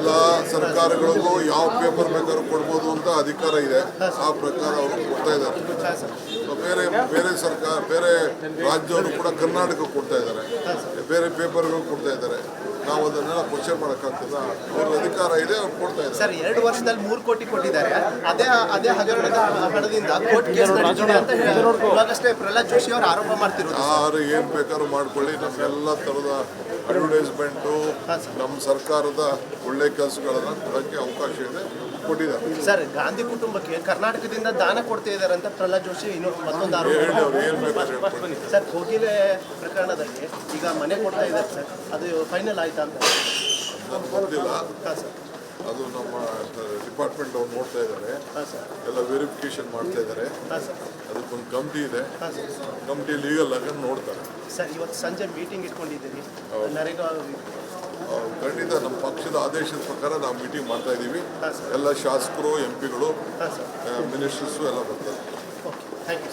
ಎಲ್ಲ ಸರ್ಕಾರಗಳಿಗೂ ಯಾವ ಪೇಪರ್ ಬೇಕಾದ್ರೂ ಕೊಡ್ಬೋದು ಅಂತ ಅಧಿಕಾರ ಇದೆ. ಆ ಪ್ರಕಾರ ಅವರು ಕೊಡ್ತಾ ಇದ್ದಾರೆ. ಬೇರೆ ಬೇರೆ ಸರ್ಕಾರ, ಬೇರೆ ರಾಜ್ಯವರು ಕೂಡ ಕರ್ನಾಟಕ ಕೊಡ್ತಾ ಇದ್ದಾರೆ. ಬೇರೆ ಪೇಪರ್ಗಳು ಕೊಡ್ತಾ ಇದ್ದಾರೆ. ನಾವು ಅದನ್ನೆಲ್ಲ ಕ್ವಶನ್ ಮಾಡೋಕ್ಕಾಗ್ತದ ಅವ್ರ ಅಧಿಕಾರ ಇದೆ ಅವ್ರು ಕೊಡ್ತಾ ಇದ್ದಾರೆ. ಸರ್ ಎರಡು ವರ್ಷದಲ್ಲಿ ಮೂರು ಕೋಟಿ ಕೊಟ್ಟಿದ್ದಾರೆ. ಅದೇ ಅದೇ ಹಗರಣದ ಹಣದಿಂದ ಕೋರ್ಟ್ ಕೇಸ್ ನಡೀತಿದೆ ಅಂತ ಹೇಳಿ ಇವಾಗಷ್ಟೇ ಪ್ರಹ್ಲಾದ್ ಜೋಶಿ ಅವರು ಆರೋಪ ಮಾಡ್ತಿರೋದು. ಯಾರು ಏನು ಬೇಕಾದ್ರು ಮಾಡ್ಕೊಳ್ಳಿ. ನಮ್ಮೆಲ್ಲ ಥರದ ಅಡ್ವರ್ಟೈಸ್ಮೆಂಟು ನಮ್ಮ ಸರ್ಕಾರದ ಒಳ್ಳೆ ಕೆಲಸಗಳನ್ನ ಕೊಡೋಕ್ಕೆ ಅವಕಾಶ ಇದೆ. ಕೊಟ್ಟಿದ್ದಾರೆ. ಸರ್ ಗಾಂಧಿ ಕುಟುಂಬಕ್ಕೆ ಕರ್ನಾಟಕದಿಂದ ದಾನ ಕೊಡ್ತಾ ಇದ್ದಾರೆ ಅಂತ ಪ್ರಹ್ಲಾದ್ ಜೋಶಿ ಇನ್ನು ಮತ್ತೊಂದು ಆರೋಪ. ಸರ್ ಕೋಗಿಲೆ ಪ್ರಕರಣದಲ್ಲಿ ಈಗ ಮನೆ ಕೊಡ್ತಾ ಇದ್ದಾರೆ ಸರ್. ಅದು ಫೈನಲ್ ಆಯ್ತಾ ಅಂತ. ಹಾಂ ಸರ್. ಅದು ನಮ್ಮ ಡಿಪಾರ್ಟ್ಮೆಂಟ್ ಅವ್ರು ನೋಡ್ತಾ ಇದ್ದಾರೆ. ಎಲ್ಲ ವೆರಿಫಿಕೇಶನ್ ಮಾಡ್ತಾ ಇದ್ದಾರೆ. ಅದಕ್ಕೊಂದು ಕಮಿಟಿ ಇದೆ. ಕಮಿಟಿ ಲೀಗಲ್ ಆಗಿ ನೋಡ್ತಾರೆ. ಸರ್ ಇವತ್ತು ಸಂಜೆ ಮೀಟಿಂಗ್ ಇಟ್ಕೊಂಡಿದ್ದೀರಿ ನರೇಗಾ ಖಂಡಿತ ನಮ್ಮ ಪಕ್ಷದ ಆದೇಶದ ಪ್ರಕಾರ ನಾವು ಮೀಟಿಂಗ್ ಮಾಡ್ತಾ ಇದ್ದೀವಿ. ಎಲ್ಲ ಶಾಸಕರು ಎಂ ಪಿಗಳು ಮಿನಿಸ್ಟರ್ಸು ಎಲ್ಲ ಬರ್ತಾರೆ. Thank you